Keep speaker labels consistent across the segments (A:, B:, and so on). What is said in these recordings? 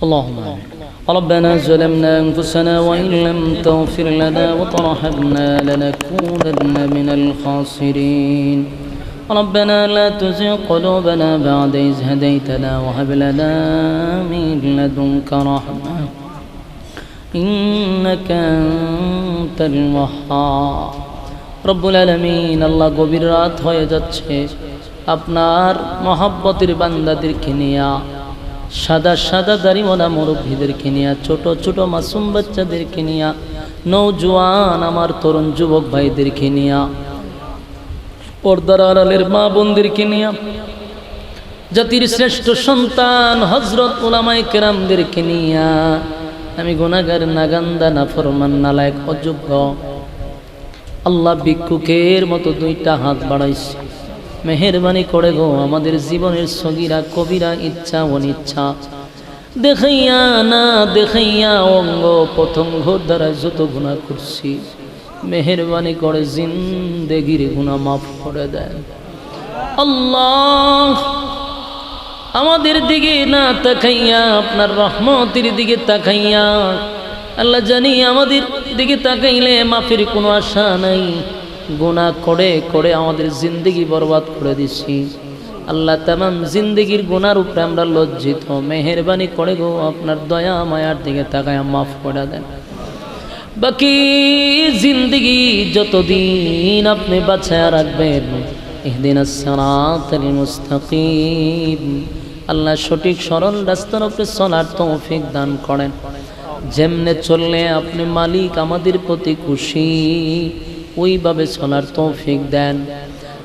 A: اللهم آمين. ربنا ظلمنا أنفسنا وإن لم تغفر لنا وترحمنا لنكونن من الخاسرين ربنا لا تزغ قلوبنا بعد إذ هديتنا وهب لنا من لدنك رحمة إنك أنت الوهاب রব্বুল আলমিন আল্লাহ গভীর রাত হয়ে যাচ্ছে আপনার মহাব্বতের বান্দাদেরকে নিয়া সাদা সাদা দাড়িওয়ালা মুরব্বীদেরকে নিয়া, ছোট ছোট মাসুম বাচ্চাদেরকে নিয়া নৌজওয়ান আমার তরুণ যুবক ভাইদেরকে নিয়া, পর্দার আড়ালের মা বোনদেরকে নিয়া, জাতির শ্রেষ্ঠ সন্তান হজরত ওলামাই কেরামদেরকে নিয়া, আমি গুনাগার নাগান্দা, নাফরমান, নালায়ক, অযোগ্য। আল্লাহ ভিক্ষুকের মতো দুইটা হাত বাড়াইছে। মেহরবানি করে গো আমাদের জীবনের সগিরা, কবিরা, ইচ্ছা, অনিচ্ছা। দেখাইয়া না দেখাইয়া অঙ্গ পতঙ্গ দ্বারা যত গুণা করছি, মেহরবানি করে জিন্দেগির গুণা মাফ করে দেন। আল্লাহ, আমাদের দিকে না তাকাইয়া, আপনার রহমতের দিকে তাকাইয়া, আল্লাহ জানি আমাদের দিকে তাকাইলে মাফির কোনো আশা নাই। গুণা করে করে আমাদের জিন্দগি বরবাদ করে দিছি। আল্লাহ তামাম জিন্দগির গুনার উপরে আমরা লজ্জিত। মেহরবানি করে গো, আপনার দয়া মায়ার দিকে তাকায় মাফ করে দেন। বাকি জিন্দগি যতদিন আপনি বাছায় রাখবেন এদিন মুস্তাকিম। আল্লাহ সঠিক সরল রাস্তার উপরে চলার তৌফিক দান করেন। যেমনে চললে আপনি মালিক, আমাদের প্রতি খুশি। ওইভাবে চলার তৌফিক দেন।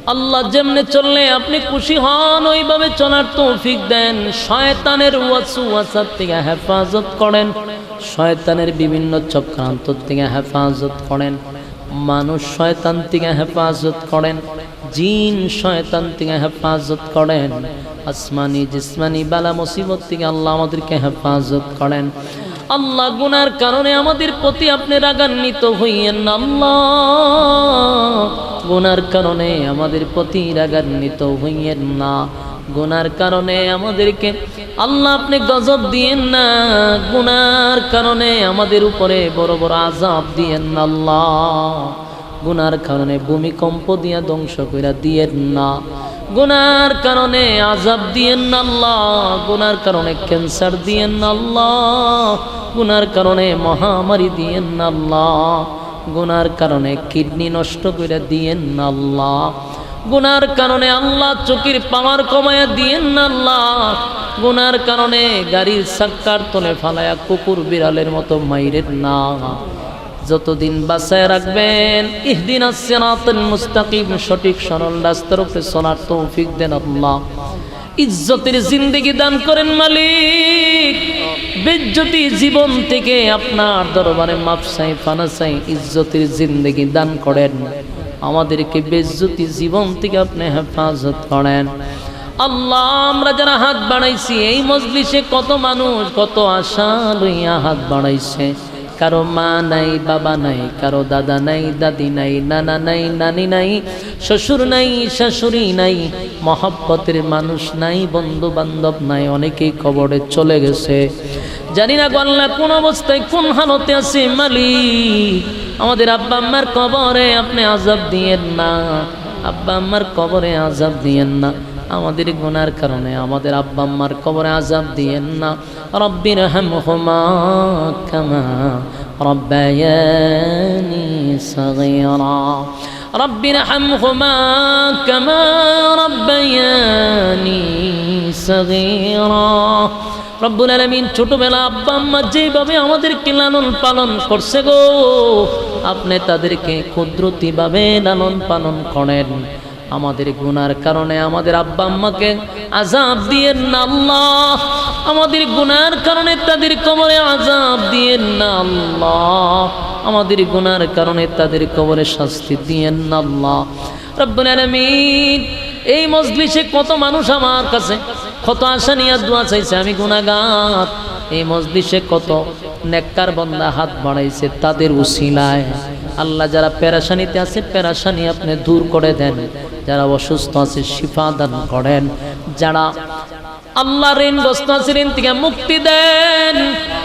A: আল্লাহ যেমনে চললে আপনি খুশি হন, ওইভাবে চলার তৌফিক দেন। শয়তানের ওয়াসু ওয়াসার থেকে হেফাজত করেন। শয়তানের বিভিন্ন চক্রান্ত থেকে হেফাজত করেন। মানুষ শয়তান থেকে হেফাজত করেন। জিন শয়তান থেকে হেফাজত করেন। আসমানি, জিসমানি, বালা মুসিবত থেকে আল্লাহ আমাদেরকে হেফাজত করেন। আল্লাহ গুনার কারণে আমাদের প্রতি আপনি রাগান্বিত হইয়েন আল্লাহ। গুনার কারণে আমাদের প্রতি রাগান্বিত হইয়েন না, গুনার কারণে আমাদেরকে আল্লাহ আপনি গজব দিয়েন না, গুনার কারণে আমাদের উপরে বড় বড় আজাব দিয়েন আল্লাহ। গুনার কারণে ভূমিকম্প দিয়া ধ্বংস করে দিয়েন না। গুনার কারণে আজাব দিয়েন আল্লাহ, গুনার কারণে ক্যান্সার দিয়েন আল্লাহ, গুনার কারণে মহামারী দিয়েন আল্লাহ, গুনার কারণে কিডনি নষ্ট করে দিয়েন আল্লাহ, গুনার কারণে আল্লাহ চোখের পাওয়ার কমায়া দিয়েন আল্লাহ, গুনার কারণে গাড়ির সাক্কার তলে ফালায়া কুকুর বিড়ালের মতো মাইরের না। যতদিন বাসায় রাখবেন, ইহদিন আসিরাতুল মুস্তাকিম, সঠিক সরল রাস্তার উপরে চলার তৌফিক দেন আল্লাহ। ইজ্জতের জিন্দগি দান করেন মালিক। বেজ্জতি জীবন থেকে আপনার দরবারে মাপসাই ফানাসাই ইজ্জতের জিন্দগি দান করেন। আমাদেরকে বেজ্জতি জীবন থেকে আপনি হেফাজত করেন। আল্লাহ, আমরা যারা হাত বাড়াইছি, এই মজলিসে কত মানুষ, কত আশা লইয়া হাত বাড়াইছে। কারও মা নাই, বাবা নাই, কারও দাদা নাই, দাদি নাই, নানা নাই, নানি নাই, শ্বশুর নাই, শাশুড়ি নাই, মহব্বতের মানুষ নাই বন্ধু বান্ধব নাই, অনেকেই কবরে চলে গেছে। জানি না গল্লা কোন অবস্থায় কোন হালতে আছে মালিক। আমাদের আব্বা আম্মার কবরে আপনি আজাব দিয়েন না, আব্বা আম্মার কবরে আজাব দিয়েন না। আমাদের গুনার কারণে, আমাদের আব্বা আম্মার কবরে আজাব দিয়েন না। রব্বির হামহুমা কামা রব্বায়ানি সগীরা। রব্বির হামহুমা কামা রব্বায়ানি সগীরা। রব্বুল আলমিন ছোটবেলা আব্বা আম্মা যেভাবে আমাদেরকে লালন পালন করছে গো, আপনি তাদেরকে ক্ষুদ্রতিভাবে লালন পালন করেন। আমাদের গুনার কারণে আমাদের আব্বা আম্মাকে আজাব দিয়েন না আল্লাহ। আমাদের গুনার কারণে তাদের কবরে আজাব দিয়েন না আল্লাহ। আমাদের গুনার কারণে তাদের কবরে শাস্তি দিয়েন না আল্লাহ। রব্বুল এই মজলিসে কত মানুষ আমার কাছে কত আশা নিয়ে দোয়া চাইছে, আমি গুনাগার এই মজলিসে কত নেককার বন্দা হাত বাড়াইছে তাদের উসিলায়। আল্লাহ যারা পেরাশানিতে আছে, পেরাশানি আপনি দূর করে দেন। যারা অসুস্থ আছে, শিফা দান করেন। যারা আল্লাহ ঋণগ্রস্ত আছে ঋণ থেকে মুক্তি দেন,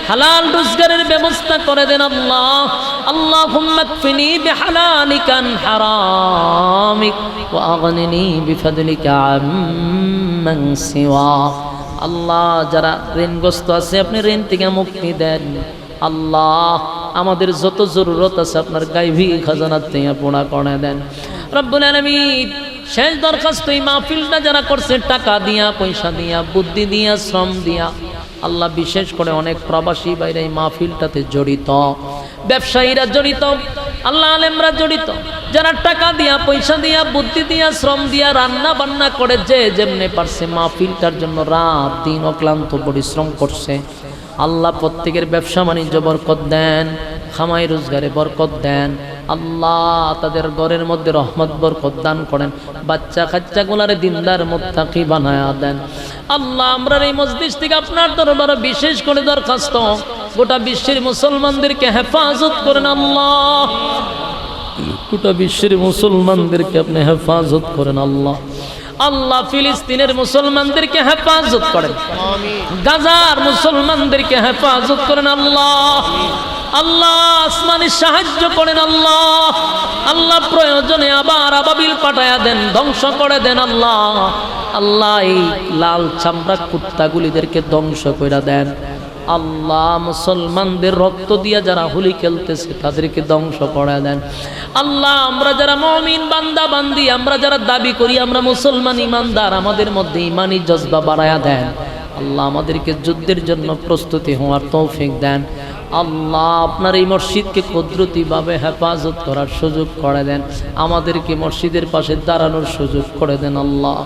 A: হালাল রোজগারের ব্যবস্থা করে দেন আল্লাহ। আল্লাহ হুম্মাকফিনি বিহালালিকান হারামিক ওয়া আগনিনি বিফাদলিকা আম্মান সিওয়া। আল্লাহ, যারা ঋণগ্রস্ত আছে, আপনি ঋণ থেকে মুক্তি দেন। আল্লাহ আমাদের যত জরুরত আছে আপনার গাইভি খাজানার থেকে পোড়া করে দেন। রব্বুল আলামিন, শেষ দরখাস্ত এই মাহফিলটা যারা করছে, টাকা দিয়া, পয়সা দিয়া, বুদ্ধি দিয়া, শ্রম দিয়া, আল্লাহ বিশেষ করে অনেক প্রবাসী বাইরে এই মাহফিলটাতে জড়িত। ব্যবসায়ীরা জড়িত, আল্লাহ আলেমরা জড়িত। যারা টাকা দিয়া, পয়সা দিয়া, বুদ্ধি দিয়া, শ্রম দিয়া রান্না বান্না করে যে যেমনে পারছে, মাহফিলটার জন্য রাত দিন অক্লান্ত পরিশ্রম করছে। আল্লাহ প্রত্যেকের ব্যবসা বাণিজ্য বরকত দেন, খামাই রোজগারে বরকত দেন। আল্লাহ তাদের ঘরের মধ্যে রহমত, বরকত দান করেন। বাচ্চা কাচ্চা গুলারে দিনদার, মোত্তাকি বানায়া দেন। আল্লাহ আমরা এই মসজিদ থেকে আপনার দরবারে বিশেষ করে দরখাস্ত। গোটা বিশ্বের মুসলমানদেরকে হেফাজত করেন আল্লাহ। গোটা বিশ্বের মুসলমানদেরকে আপনি হেফাজত করেন আল্লাহ। আল্লাহ ফিলিস্তিনের মুসলমানদেরকে হেফাজত করেন। গাজার মুসলমানদেরকে হেফাজত করেন আল্লাহ। আল্লাহ আসমানি সাহায্য করেন আল্লাহ। আল্লাহ প্রয়োজনে আবার আবাবিল পাঠায়া দেন, ধ্বংস করে দেন আল্লাহ। আল্লাহ এই লাল চামড়া কুত্তাগুলিদেরকে ধ্বংস করে দেন। আল্লাহ মুসলমানদের রক্ত দিয়া যারা হোলি খেলতেছে, তাদেরকে ধ্বংস করা দেন। আল্লাহ, আমরা যারা মমিন, বান্দা, বান্দি, আমরা যারা দাবি করি, আমরা মুসলমান, ইমানদার, আমাদের মধ্যে ইমানি জজবা বাড়ায়া দেন। আল্লাহ আমাদেরকে যুদ্ধের জন্য প্রস্তুতি হওয়ার তৌফিক দেন। আল্লাহ আপনার এই মসজিদকে কুদরতিভাবে হেফাজত করার সুযোগ করে দেন। আমাদেরকে মসজিদের পাশে দাঁড়ানোর সুযোগ করে দেন আল্লাহ।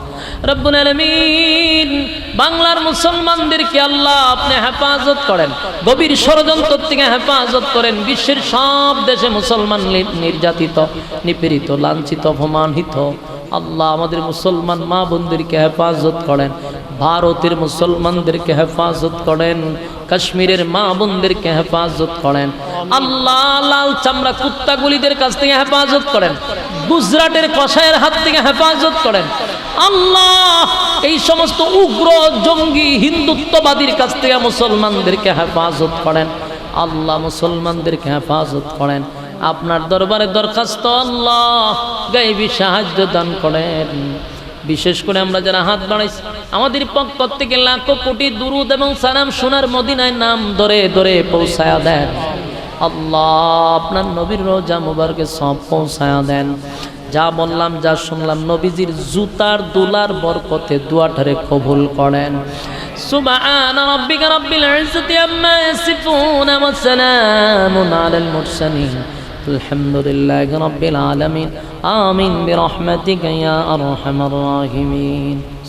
A: রব্বুল আলামিন, বাংলার মুসলমানদেরকে আল্লাহ আপনি হেফাজত করেন। গভীর ষড়যন্ত্র থেকে হেফাজত করেন। বিশ্বের সব দেশে মুসলমান নির্যাতিত, নিপীড়িত, লাঞ্ছিত, অপমানিত। আল্লাহ আমাদের মুসলমান মা বোনদেরকে হেফাজত করেন, ভারতের মুসলমানদেরকে হেফাজত করেন, কাশ্মীরের মা বোনদেরকে হেফাজত করেন, আল্লাহ লাল চামড়া কুত্তাগুলিদের কাছ থেকে হেফাজত করেন, গুজরাটের কষায়ের হাত থেকে হেফাজত করেন, আল্লাহ এই সমস্ত উগ্র জঙ্গি হিন্দুত্ববাদীর কাছ থেকে মুসলমানদেরকে হেফাজত করেন, আল্লাহ মুসলমানদেরকে হেফাজত করেন আপনার দরবারে দরখাস্ত আল্লাহ গাইবি সাহায্য দান করেন বিশেষ করে আমরা যারা হাত বাড়াইছি আমাদের পক্ষ থেকে লাখো কোটি দুরুদ এবং সালাম সোনার মদিনায় নাম ধরে ধরে পৌঁছায়া দেন আল্লাহ আপনার নবীর রোজা মুবারকে সব পৌঁছায়া দেন যা বললাম যা শুনলাম নবীজির জুতার দুলার বরকতে দুয়াটারে কবুল করেন سبحان ربك رب العزة عما يصفون وسلام على المرسلين الحمد لله رب العالمين. آمين برحمتك يا أرحم الراحمين.